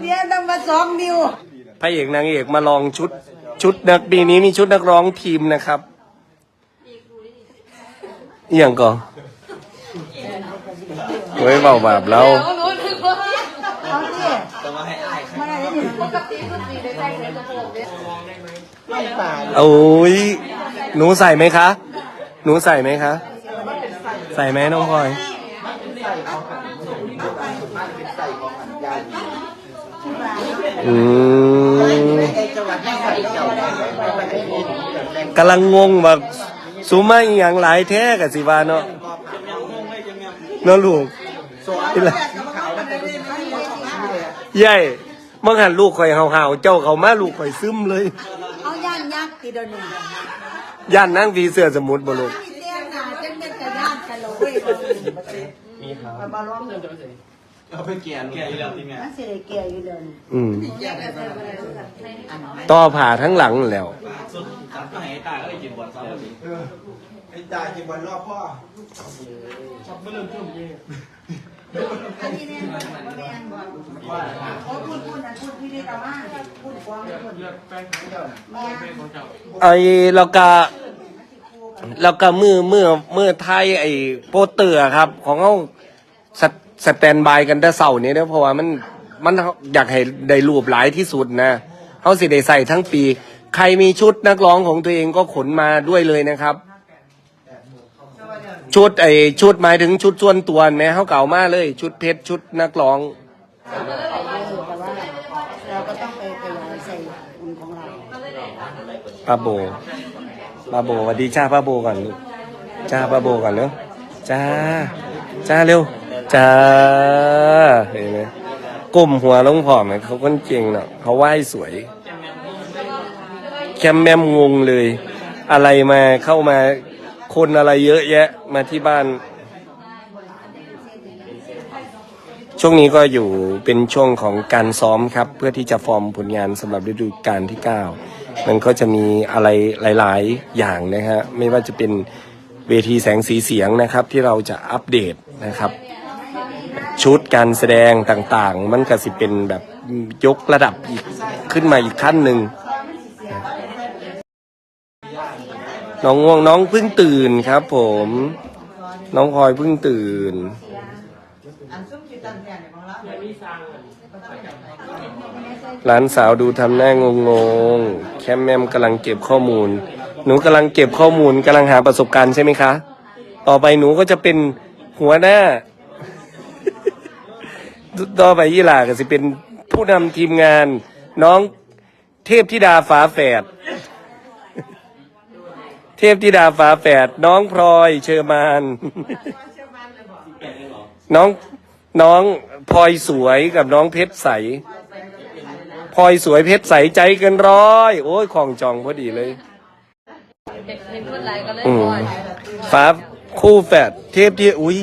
เรียนต้องมาสองนิ้วพระเอกนางเอกมาลองชุดชุดนักปีนี้มีชุดนักร้องทีมนะครับอหย่างก่อนโอ้ยเบาบาปเราเอาสิมาได้ดิปกติก็สีได้ใส่ในกระโปรงเนี่ยไม่ป่าโอ้ยหนูใส่ไหมคะ หนูใส่ไหมคะ ใส่ไหมน้องพลอยอื มกำลังงงแบบสูมาอหย่างหลายแท้กับสิวาเนาะเนาะลูกนี่แหละใหญ่เมื่อหันลูกข่อยเห่าๆเจ้าเขามาลูกข่อยซึมเลยเอาย่านยักษ์ทีเดียวหนึ่งย่านนั่งผีเสื้อสมุดบ่ลูกมีเตี้ย หนาจังเป็นกระย่านกันเลยมีครับมาล้อมเลยเอาไปเกียนเกียนแล้วทีเนี้ยนั่นสิได้เกี่ยอยู่เดินอืมต่อผ่าทั้งหลังนั่นแหล้ว สุดจับไปไหนตาก็เลยกินบอลซ้ำเลยไอ้ตากินบอลรอบพ่ออันนี้เนี่ยบ่แม่นบ่โอ้พูดพูดนะพูดพี่ได้ตามาพูดกว้างพูดแม่ไอ้เราก็เราก็มือมือมือไทยไอ้โปสเตอร์ครับ ของเขาสแต สแตนบายกันแต่เสาร์นี้เด้อเพราะว่ามันมันอยากให้ได้รูปหลายที่สุดนะเขาสิได้ใส่ทั้งปี ใครมีชุดนักร้องของตัวเองก็ขนมาด้วยเลยนะครับ ชุดไอ้ชุดหมายถึงชุดส่วนตัวแม่เขาเก่ามากเลย ชุดเพชรชุดนักร้องแต่ว่าเราก็ต้องไปขยายใส่อุ่นของเราป้าโบป้าโบสวัสดีจ้าป้าโบก่อนลูกจ้าป้าโบก่อนเร็วจ้า จ้าเร็ว จ้าเห็นไหมก้มหัวลงผอมเขาคนเก่งเนาะเขาไหว้สวย แคมแมมงงเลย อะไรมาเข้ามาคนอะไรเยอะแยะมาที่บ้าน ช่วงนี้ก็อยู่เป็นช่วงของการซ้อมครับ เพื่อที่จะฟอร์มผลงานสำหรับฤดูกาลที่ 9 มันก็จะมีอะไรหลาย ๆ อย่างนะฮะไม่ว่าจะเป็นเวทีแสงสีเสียงนะครับที่เราจะอัปเดตนะครับ ชุดการแสดงต่างๆ มันก็สิเป็นแบบยกระดับอีกขึ้นมาอีกขั้นหนึ่งน้องง่วงน้องเพิ่งตื่นครับ ผม น้องพลอยเพิ่งตื่นหลานสาวดูทำหน้างงงแคมแมมกำลังเก็บข้อมูล หนูกำลังเก็บข้อมูลกำลังหาประสบการณ์ใช่ไหมคะ ต่อไปหนูก็จะเป็นหัวหน้า ต่อไปยี่หล่าก็จะเป็นผู้นำทีมงานน้องเทพธิดาฝาแฝด เทพธิดาฝาแฝดน้องพลอยเชอร์มาน น้องน้องพลอยสวยกับน้องเพชรใสพลอยสวยเพชรใสใจเกินร้อย โอ้ยของจองพอดีเลยเด็กเห็นคนไรก็เลยอืมปล่อยฟ้าคู่แฝดเทพที่อุ้ย